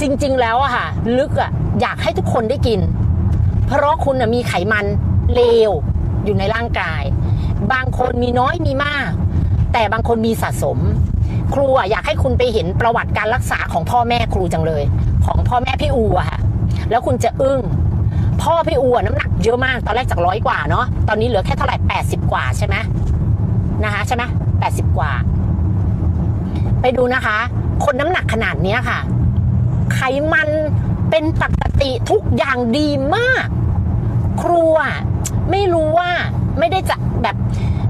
จริง ๆ แล้วอะค่ะ ลึกอะอยากให้ทุกคนได้กิน เพราะคุณมีไขมันเลวอยู่ในร่างกาย บางคนมีน้อยมีมาก แต่บางคนมีสะสม ครูอะอยากให้คุณไปเห็นประวัติการรักษาของพ่อแม่ครูจังเลย ของพ่อแม่พี่อูอะค่ะแล้วคุณจะอึ้งพ่อพี่อูน้ำหนักเยอะมากตอนแรกจากร้อยกว่าเนาะตอนนี้เหลือแค่เท่าไหร่แปดสิบกว่าใช่ไหมนะคะใช่ไหมแปดสิบกว่า ไปดูนะคะ คนน้ำหนักขนาดเนี้ยค่ะ ไขมันเป็นปกติทุกอย่างดีมาก ครูอะไม่รู้ว่าไม่ได้จะแบบ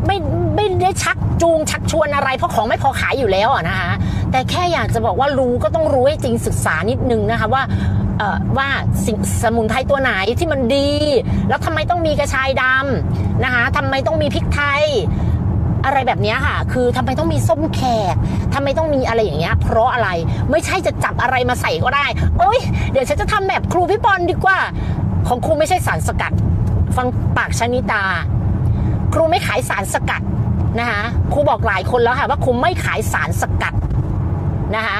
ไม่ไม่ได้ชักจูงชักชวนอะไร เพราะของไม่พอขายอยู่แล้วนะคะแต่แค่อยากจะบอกว่ารู้ก็ต้องรู้ให้จริงศึกษานิดนึงนะคะว่าว่าสิ่งสมุนไพรตัวไหนที่มันดี แล้วทำไมต้องมีกระชายดำนะคะทำไมต้องมีพริกไทย อะไรแบบนี้ค่ะ คือทำไมต้องมีส้มแขกทำไมต้องมีอะไรอย่างเงี้ย เพราะอะไรไม่ใช่จะจับอะไรมาใส่ก็ได้เอ้ยเดี๋ยวฉันจะทำแบบครูพี่ปอนดีกว่า ของครูไม่ใช่สารสกัด ฟังปากชนิตา ครูไม่ขายสารสกัดนะคะครูบอกหลายคนแล้วค่ะว่าครูไม่ขายสารสกัดนะคะ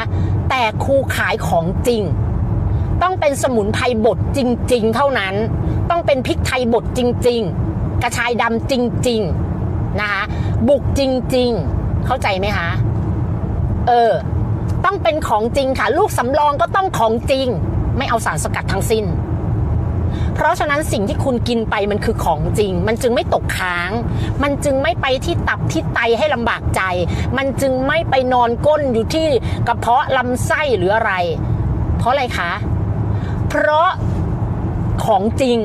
แต่ครูขายของจริง ต้องเป็นสมุนไพรบดจริง ๆ เท่านั้น ต้องเป็นพริกไทยบดจริง ๆ กระชายดำจริง ๆ นะคะบุกจริง ๆ เข้าใจไหมคะ เออ ต้องเป็นของจริงค่ะ ลูกสำรองก็ต้องของจริง ไม่เอาสารสกัดทั้งสิ้น เพราะฉะนั้นสิ่งที่คุณกินไปมันคือของจริง มันจึงไม่ตกค้าง มันจึงไม่ไปที่ตับที่ไตให้ลำบากใจ มันจึงไม่ไปนอนก้นอยู่ที่กระเพาะลำไส้หรืออะไร เพราะอะไรคะ เพราะของจริง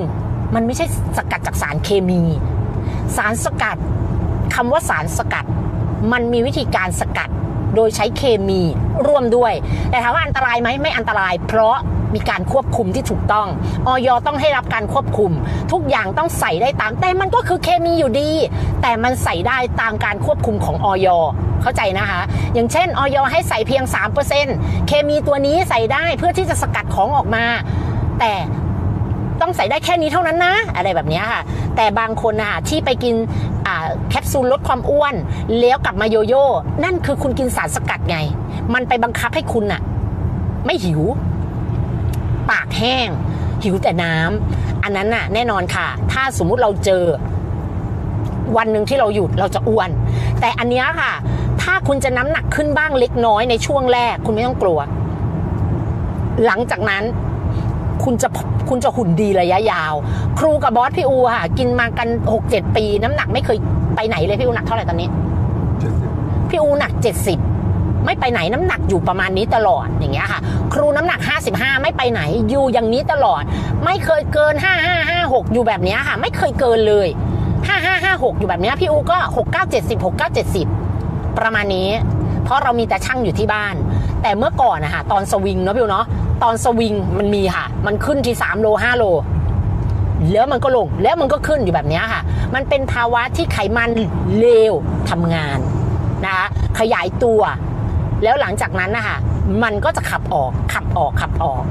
มันไม่ใช่สกัดจากสารเคมี สารสกัด คำว่าสารสกัด มันมีวิธีการสกัดโดยใช้เคมีร่วมด้วย แต่ถามว่าอันตรายไหมไม่อันตราย เพราะมีการควบคุมที่ถูกต้องออยต้องให้รับการควบคุม ทุกอย่างต้องใส่ได้ตาม แต่มันก็คือเคมีอยู่ดี แต่มันใส่ได้ตามการควบคุมของออยเข้าใจนะคะ อย่างเช่นออยให้ใส่เพียง 3%เคมีตัวนี้ใส่ได้เพื่อที่จะสกัดของออกมา แต่ ต้องใส่ได้แค่นี้เท่านั้นนะ อะไรแบบนี้ค่ะ แต่บางคนน่ะที่ไปกินแคปซูลลดความอ้วน แล้วกลับมาโยโย่นั่นคือคุณกินสารสกัดไง มันไปบังคับให้คุณน่ะไม่หิว ปากแห้ง หิวแต่น้ำอันนั้นน่ะ แน่นอนค่ะ ถ้าสมมุติเราเจอ วันหนึ่งที่เราหยุดเราจะอ้วน แต่อันนี้ค่ะ ถ้าคุณจะน้ำหนักขึ้นบ้างเล็กน้อยในช่วงแรก คุณไม่ต้องกลัว หลังจากนั้น คุณจะคุณจะหุ่นดีระยะยาว ครูกับบอสพี่อูค่ะ กินมากัน 6 7 ปี น้ำหนักไม่เคยไปไหนเลยพี่อูหนักเท่าไหร่ตอนนี้เจ็ดสิบพี่อูหนัก 70 ไม่ไปไหนน้ำหนักอยู่ประมาณนี้ตลอดอย่างเงี้ยค่ะ ครูน้ำหนัก 55 ไม่ไปไหนอยู่อย่างนี้ตลอด ไม่เคยเกิน 5556 อยู่แบบเนี้ยค่ะ ไม่เคยเกินเลย 5556 อยู่แบบเนี้ยพี่อูก็ 6970 6970 ประมาณนี้ เพราะเรามีแต่ช่างอยู่ที่บ้าน แต่เมื่อก่อนนะคะตอนสวิงเนาะพี่อูเนาะ ตอนสวิงมันมีค่ะ มันขึ้นที่ 3 โล 5 โล แล้วมันก็ลงแล้วมันก็ขึ้นอยู่แบบนี้ค่ะ มันเป็นภาวะที่ไขมันเลวทำงานนะคะขยายตัว แล้วหลังจากนั้นนะคะมันก็จะขับออกขับออกขับออก